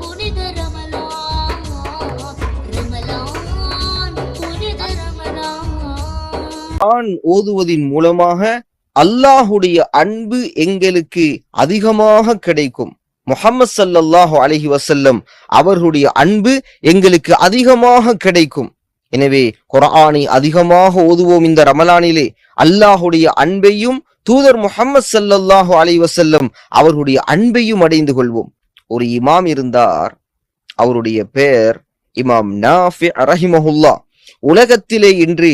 புனித ஓதுவதின் மூலமாக அல்லாஹுடைய அன்பு எங்களுக்கு அதிகமாக கிடைக்கும். முகமது ஸல்லல்லாஹு அலஹி வசல்லம் அவர்களுடைய அன்பு எங்களுக்கு அதிகமாக கிடைக்கும். எனவே குரானை அதிகமாக ஓதுவோம் இந்த ரமலானிலே. அல்லாஹுடைய அன்பையும் தூதர் முஹம்மது சல்லல்லாஹு அலைஹி வசல்லம் அவர்களுடைய அன்பையும் அடைந்து கொள்வோம். ஒரு இமாம் இருந்தார். அவருடைய பெயர் இமாம் நாஃபி ரஹிமஹுல்லா. உலகத்திலே இன்று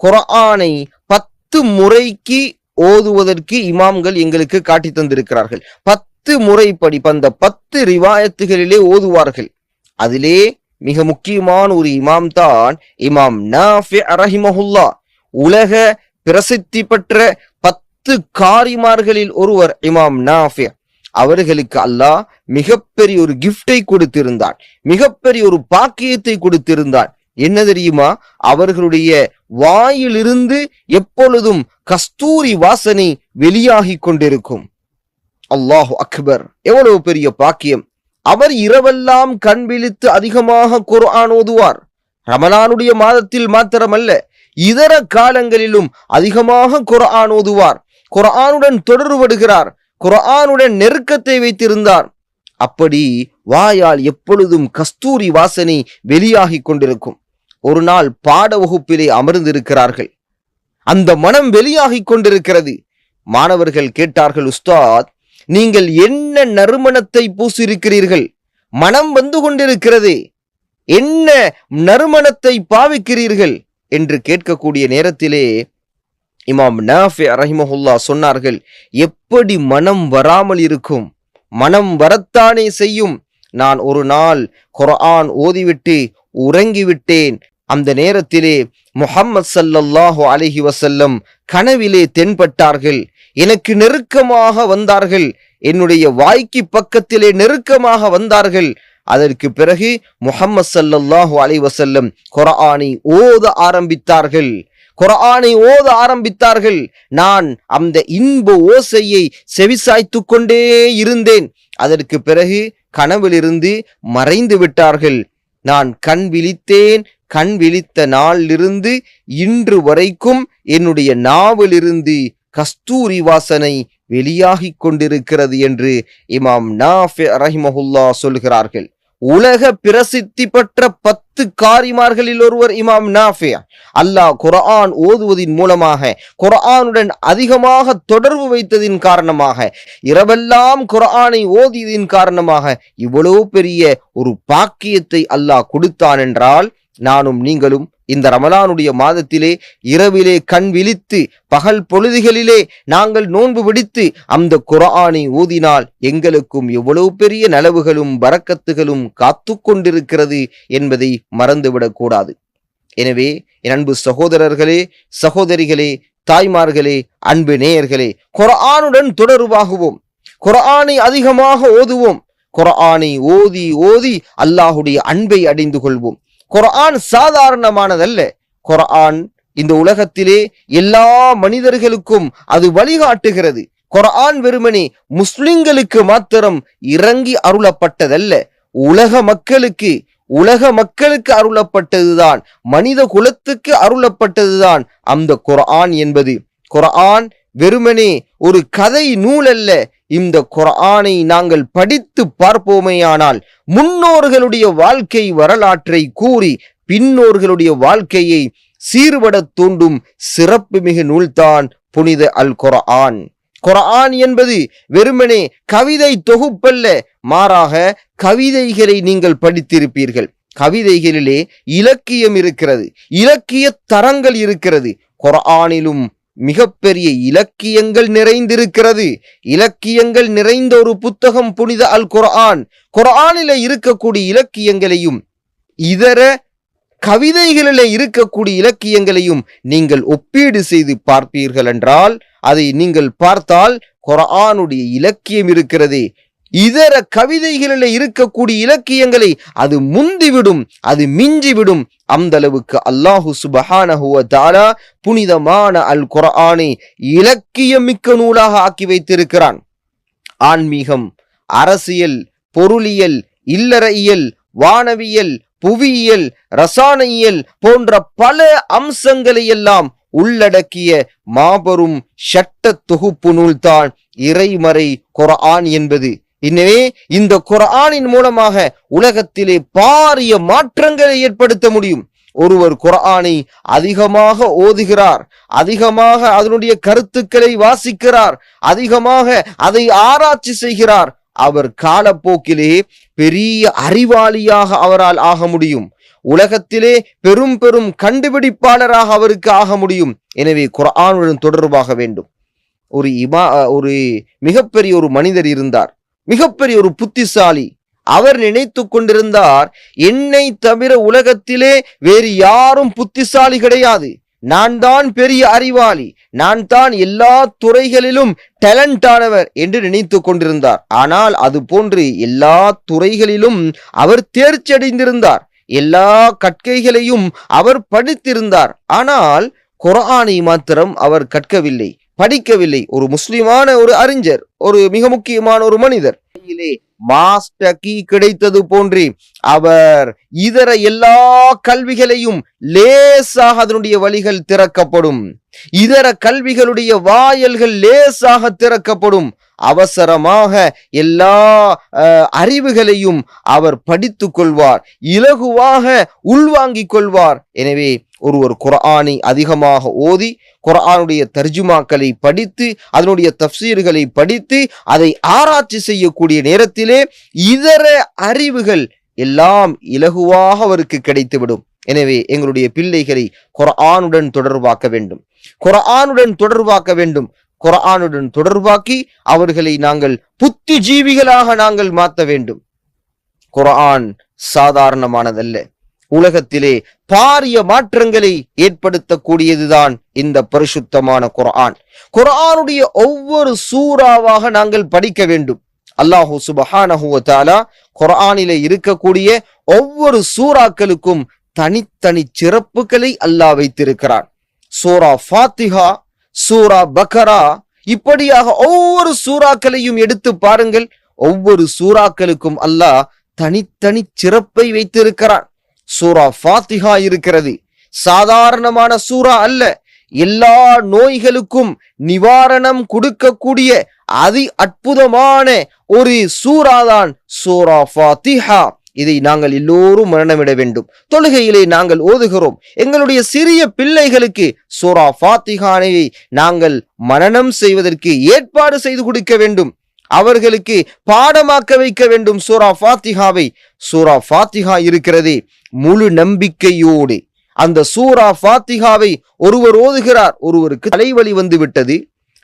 குரானை பத்து முறைக்கு ஓதுவதற்கு இமாம்கள் எங்களுக்கு காட்டி தந்திருக்கிறார்கள். பத்து முறைப்படி அந்த பத்து ரிவாயத்துகளிலே ஓதுவார்கள். அதிலே மிக முக்கியமான ஒரு இமாம் தான் இமாம் நாஃபி ரஹிமஹுல்லா. உலக பிரசித்தி பெற்ற பத்து காரிமார்களில் ஒருவர் இமாம் நாஃபி. அவர்களுக்கு அல்லாஹ் மிகப்பெரிய ஒரு கிஃப்டை கொடுத்திருந்தான். மிகப்பெரிய ஒரு பாக்கியத்தை கொடுத்திருந்தான். என்ன தெரியுமா? அவர்களுடைய வாயிலிருந்து எப்பொழுதும் கஸ்தூரி வாசனை வெளியாகி கொண்டிருக்கும். அல்லாஹு அக்பர். எவ்வளவு பெரிய பாக்கியம். அவர் இரவெல்லாம் கண் விழித்து அதிகமாக குர்ஆன் ஓதுவார். ரமலானுடைய மாதத்தில் மாத்திரமல்ல இதர காலங்களிலும் அதிகமாக குர்ஆன் ஓதுவார். குர்ஆனுடன் தொடர்படுகிறார் குர்ஆனுடன் நெருக்கத்தை வைத்திருந்தார். அப்படி வாயால் எப்பொழுதும் கஸ்தூரி வாசனை வெளியாகிக் கொண்டிருக்கும். ஒரு நாள் பாட வகுப்பிலே அமர்ந்திருக்கிறார்கள். அந்த மனம் வெளியாகிக் கொண்டிருக்கிறது. மாணவர்கள் கேட்டார்கள் உஸ்தாத் நீங்கள் என்ன நறுமணத்தை பூசியிருக்கிறீர்கள்? மனம் வந்து கொண்டிருக்கிறது. என்ன நறுமணத்தை பாவிக்கிறீர்கள்? என்று கேட்கக்கூடிய நேரத்திலே இமாம் நாஃபி ரஹிமஹுல்லா சொன்னார்கள் எப்படி மனம் வராமல் இருக்கும்? மனம் வரத்தானே செய்யும்? நான் ஒரு நாள் குரான் ஓதிவிட்டு உறங்கிவிட்டேன். அந்த நேரத்திலே முஹம்மது சல்லல்லாஹு அலஹி வசல்லம் கனவிலே தென்பட்டார்கள். எனக்கு நெருக்கமாக வந்தார்கள். என்னுடைய வாய்க்கு பக்கத்திலே நெருக்கமாக வந்தார்கள். அதற்கு பிறகு முஹம்மது சல்லல்லாஹு அலைவசல்லம் குரானை ஓத ஆரம்பித்தார்கள். குரானை ஓத ஆரம்பித்தார்கள். நான் அந்த இன்ப ஓசையை செவிசாய்த்து கொண்டே இருந்தேன். அதற்கு பிறகு கனவிலிருந்து மறைந்து விட்டார்கள். நான் கண் விழித்தேன். கண் விழித்த நாளிலிருந்து இன்று வரைக்கும் என்னுடைய நாவிலிருந்து கஸ்தூரி வாசனை வெளியாகிக் கொண்டிருக்கிறது என்று இமாம் நாஃபி ரஹிமஹுல்லா சொல்கிறார்கள். உலக பிரசித்தி பெற்ற பத்து காரிமார்களில் ஒருவர் இமாம் நாஃபியா அல்லாஹ் குர்ஆன் ஓதுவதின் மூலமாக குரானுடன் அதிகமாக தொடர்பு வைத்ததின் காரணமாக இரவெல்லாம் குரானை ஓதியதின் காரணமாக இவ்வளவு பெரிய ஒரு பாக்கியத்தை அல்லாஹ் கொடுத்தான் என்றால் நானும் நீங்களும் இந்த ரமலானுடைய மாதத்திலே இரவிலே கண் விழித்து பகல் பொழுதுகளிலே நாங்கள் நோன்பு பிடித்து அந்த குரானை ஊதினால் எங்களுக்கும் எவ்வளவு பெரிய நலவுகளும் வரக்கத்துகளும் காத்து கொண்டிருக்கிறது என்பதை மறந்துவிடக்கூடாது எனவே என் அன்பு சகோதரர்களே சகோதரிகளே தாய்மார்களே அன்பு நேயர்களே குரானுடன் தொடர்பாகுவோம். குரானை அதிகமாக ஓதுவோம். குரானை ஓதி ஓதி அல்லாஹுடைய அன்பை அடைந்து கொள்வோம். குரான் சாதாரணமானதல்ல. குரான் இந்த உலகத்திலே எல்லா மனிதர்களுக்கும் அது வழிகாட்டுகிறது. குரான் வெறுமனே முஸ்லிம்களுக்கு மாத்திரம் இறங்கி அருளப்பட்டதல்ல. உலக மக்களுக்கு உலக மக்களுக்கு அருளப்பட்டதுதான். மனித குலத்துக்கு அருளப்பட்டதுதான் அந்த குரான் என்பது. குரான் வெறுமனே ஒரு கதை நூல் அல்ல இந்த குரானை நாங்கள் படித்து பார்ப்போமேயானால் முன்னோர்களுடைய வாழ்க்கை வரலாற்றை கூறி பின்னோர்களுடைய வாழ்க்கையை சீர்படத் தூண்டும் சிறப்புமிகு நூல்தான் புனித அல் குரான் குரான் என்பது வெறுமனே கவிதை தொகுப்பல்ல மாறாக கவிதைகளை நீங்கள் படித்திருப்பீர்கள். கவிதைகளிலே இலக்கியம் இருக்கிறது இலக்கிய தரங்கள் இருக்கிறது. குரானிலும் மிகப்பெரிய இலக்கியங்கள் நிறைந்திருக்கிறது. இலக்கியங்கள் நிறைந்த ஒரு புத்தகம் புனித அல் குர்ஆன். குர்ஆனிலே இருக்கக்கூடிய இலக்கியங்களையும் இதர கவிதைகளில் இருக்கக்கூடிய இலக்கியங்களையும் நீங்கள் ஒப்பீடு செய்து பார்ப்பீர்கள் என்றால் அதை நீங்கள் பார்த்தால் குரானுடைய இலக்கியம் இருக்கிறது. இதர கவிதைகளில் இருக்கக்கூடிய இலக்கியங்களை அது முந்திவிடும் அது மிஞ்சிவிடும். அந்த அளவுக்கு அல்லாஹு சுபஹானஹு வ புனிதமான அல் குரானை இலக்கியமிக்க நூலாக ஆக்கி வைத்திருக்கிறான். ஆன்மீகம் அரசியல் பொருளியல் இல்லறையியல் வானவியல் புவியியல் ரசாயனியல் போன்ற பல அம்சங்களை எல்லாம் உள்ளடக்கிய மாபெரும் சட்ட தொகுப்பு நூல்தான் இறைமறை குரான் என்பது. எனவே இந்த குரானின் மூலமாக உலகத்திலே பாரிய மாற்றங்களை ஏற்படுத்த முடியும். ஒருவர் குரானை அதிகமாக ஓதுகிறார் அதிகமாக அதனுடைய கருத்துக்களை வாசிக்கிறார் அதிகமாக அதை ஆராய்ச்சி செய்கிறார். அவர் காலப்போக்கிலே பெரிய அறிவாளியாக அவரால் ஆக முடியும். உலகத்திலே பெரும் பெரும் கண்டுபிடிப்பாளராக அவருக்கு ஆக முடியும். எனவே குரானுடன் தொடர்பாக வேண்டும். ஒரு இமா ஒரு மிகப்பெரிய ஒரு மனிதர் இருந்தார். மிகப்பெரிய ஒரு புத்திசாலி. அவர் நினைத்து கொண்டிருந்தார் என்னை தவிர உலகத்திலே வேறு யாரும் புத்திசாலி கிடையாது. நான் தான் பெரிய அறிவாளி. நான் தான் எல்லா துறைகளிலும் டேலண்ட் ஆனவர் என்று நினைத்து கொண்டிருந்தார். ஆனால் அது போன்று எல்லா துறைகளிலும் அவர் தேர்ச்சி அடைந்திருந்தார் எல்லா கற்கைகளையும் அவர் படித்திருந்தார். ஆனால் குரானை மாத்திரம் அவர் கற்கவில்லை. படிக்கவில்லை. ஒரு முஸ்லிமான ஒரு அறிஞர் ஒரு மிக முக்கியமான ஒரு மனிதர். மாஸ்டர் கீ கிடைத்தது போன்றே அவர் இதர எல்லா கல்விகளையும் லேசாக அதனுடைய வழிகள் திறக்கப்படும். இதர கல்விகளுடைய வாயல்கள் லேசாக திறக்கப்படும். அவசரமாக எல்லா அஹ், அறிவுகளையும் அவர் படித்துக் கொள்வார். இலகுவாக உள்வாங்கிக் கொள்வார். எனவே ஒருவர் குரானை அதிகமாக ஓதி குரானுடைய தர்ஜுமாக்களை படித்து அதனுடைய தப்சீர்களை படித்து அதை ஆராய்ச்சி செய்யக்கூடிய நேரத்திலே இதர அறிவுகள் எல்லாம் இலகுவாக அவருக்கு கிடைத்துவிடும். எனவே எங்களுடைய பிள்ளைகளை குரானுடன் தொடர்பாக்க வேண்டும். குரானுடன் தொடர்பாக்க வேண்டும். குரானுடன் தொடர்பாக்கி அவர்களை நாங்கள் புத்திஜீவிகளாக நாங்கள் மாற்ற வேண்டும். குரான் சாதாரணமானதல்ல. உலகத்திலே பாரிய மாற்றங்களை ஏற்படுத்தக்கூடியதுதான் இந்த பரிசுத்தமான குரான் குரானுடைய ஒவ்வொரு சூறாவாக நாங்கள் படிக்க வேண்டும். அல்லாஹு சுபஹானஹுவத்தாலா குரானிலே இருக்கக்கூடிய ஒவ்வொரு சூறாக்களுக்கும் தனித்தனி சிறப்புகளை அல்லாஹ் வைத்திருக்கிறான். சூரா ஃபாத்திஹா சூரா பக்கரா இப்படியாக ஒவ்வொரு சூறாக்களையும் எடுத்து பாருங்கள். ஒவ்வொரு சூறாக்களுக்கும் அல்லாஹ் தனித்தனி சிறப்பை வைத்திருக்கிறான். சூரா ஃபாத்திஹா இருக்கிறது. சாதாரணமான சூரா அல்ல. எல்லா நோய்களுக்கும் நிவாரணம் கொடுக்கக்கூடிய அதி அற்புதமான ஒரு சூறாதான் சூரா ஃபாத்திஹா. இதை நாங்கள் எல்லோரும் மரணமிட வேண்டும். தொழுகையிலே நாங்கள் ஓதுகிறோம். எங்களுடைய சிறிய பிள்ளைகளுக்கு சூரா ஃபாத்திஹானை நாங்கள் மரணம் செய்வதற்கு ஏற்பாடு செய்து கொடுக்க வேண்டும். அவர்களுக்கு பாடமாக்க வைக்க வேண்டும். சூரா ஃபாத்திஹாவை. சூரா ஃபாத்திஹா இருக்கிறதே முழு நம்பிக்கையோடு. அந்த சூரா ஃபாத்திஹாவை ஒருவர் ஓதுகிறார். ஒருவருக்கு தலைவலி வந்துவிட்டது.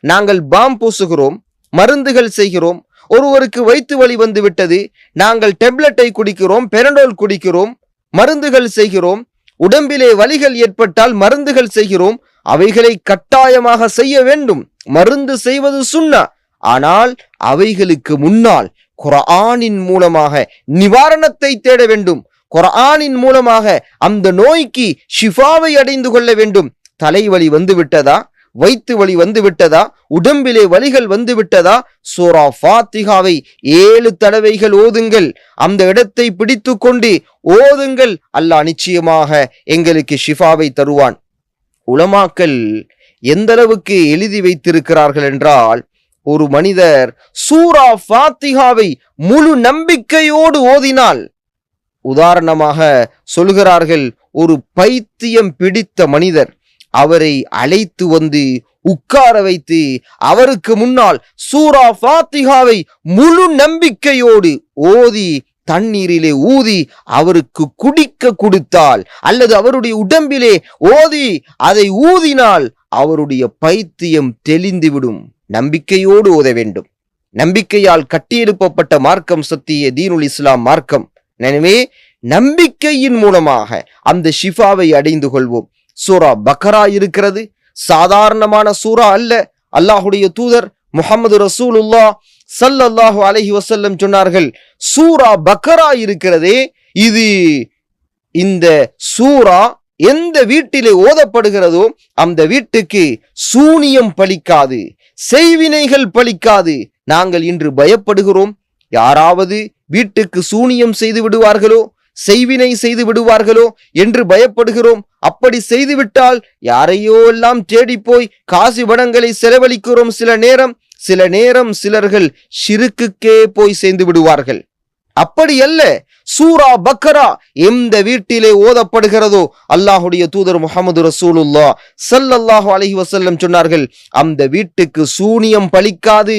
நாங்கள் பாம் பூசுகிறோம். மருந்துகள் செய்கிறோம். ஒருவருக்கு வயிற்று வலி வந்து விட்டது நாங்கள் டெப்லெட்டை குடிக்கிறோம். பெரண்டோல் குடிக்கிறோம். மருந்துகள் செய்கிறோம். உடம்பிலே வலிகள் ஏற்பட்டால் மருந்துகள் செய்கிறோம். அவைகளை கட்டாயமாக செய்ய வேண்டும். மருந்து செய்வது சுன்னா ஆனால் அவைகளுக்கு முன்னால் குரானின் மூலமாக நிவாரணத்தை தேட வேண்டும். குரானின் மூலமாக அந்த நோய்க்கு ஷிஃபாவை அடைந்து கொள்ள வேண்டும். தலைவலி வந்து விட்டதா? வயிற்று வலி வந்து விட்டதா? உடம்பிலே வலிகள் வந்து விட்டதா? சூரா ஃபாத்திகாவை ஏழு தடவைகள் ஓதுங்கள். அந்த இடத்தை பிடித்து கொண்டு ஓதுங்கள். அல்லாஹ் நிச்சயமாக எங்களுக்கு ஷிஃபாவை தருவான். உலமாக்கள் எந்த அளவுக்கு எழுதி வைத்திருக்கிறார்கள் என்றால் ஒரு மனிதர் சூரா ஃபாத்திகாவை முழு நம்பிக்கையோடு ஓதினால் உதாரணமாக சொல்கிறார்கள் ஒரு பைத்தியம் பிடித்த மனிதர் அவரை அழைத்து வந்து உட்கார வைத்து அவருக்கு முன்னால் சூரா ஃபாத்திகாவை முழு நம்பிக்கையோடு ஓதி தண்ணீரிலே ஊதி அவருக்கு குடிக்க கொடுத்தால் அல்லது அவருடைய உடம்பிலே ஓதி அதை ஊதினால் அவருடைய பைத்தியம் தெளிந்துவிடும் நம்பிக்கையோடு ஓத வேண்டும். நம்பிக்கையால் கட்டியெழுப்பப்பட்ட மார்க்கம் சத்திய தீனுல் இஸ்லாம் மார்க்கம். எனவே நம்பிக்கையின் மூலமாக அந்த ஷிஃபாவை அடைந்து கொள்வோம். சூரா பக்கரா இருக்கிறது. சாதாரணமான சூரா அல்ல. அல்லாஹுடைய தூதர் முகமது ரசூலுல்லா ஸல்லல்லாஹு அலஹி வசல்லம் சொன்னார்கள் சூரா பக்கரா இருக்கிறதே இது இந்த சூரா எந்த வீட்டிலே ஓதப்படுகிறதோ அந்த வீட்டுக்கு சூனியம் பலிக்காது. செய்வினைகள் பலிக்காது நாங்கள் இன்று பயப்படுகிறோம். யாராவது வீட்டுக்கு சூனியம் செய்து விடுவார்களோ செய்வினை செய்து விடுவார்களோ என்று பயப்படுகிறோம். அப்படி செய்துவிட்டால் யாரையோ எல்லாம் தேடிப்போய் காசு வடங்களை செலவழிக்கிறோம் சில நேரம். சில நேரம் சிலர்கள் சிறுக்குக்கே போய் சேர்ந்து விடுவார்கள். அப்படி அல்ல சூரா பக்கரா எந்த வீட்டிலே ஓதப்படுகிறதோ அல்லாஹுடைய தூதர் முகமது ரசூலுல்லா சல்லல்லாஹு அலஹி வசல்லம் சொன்னார்கள் அந்த வீட்டுக்கு சூனியம் பலிக்காது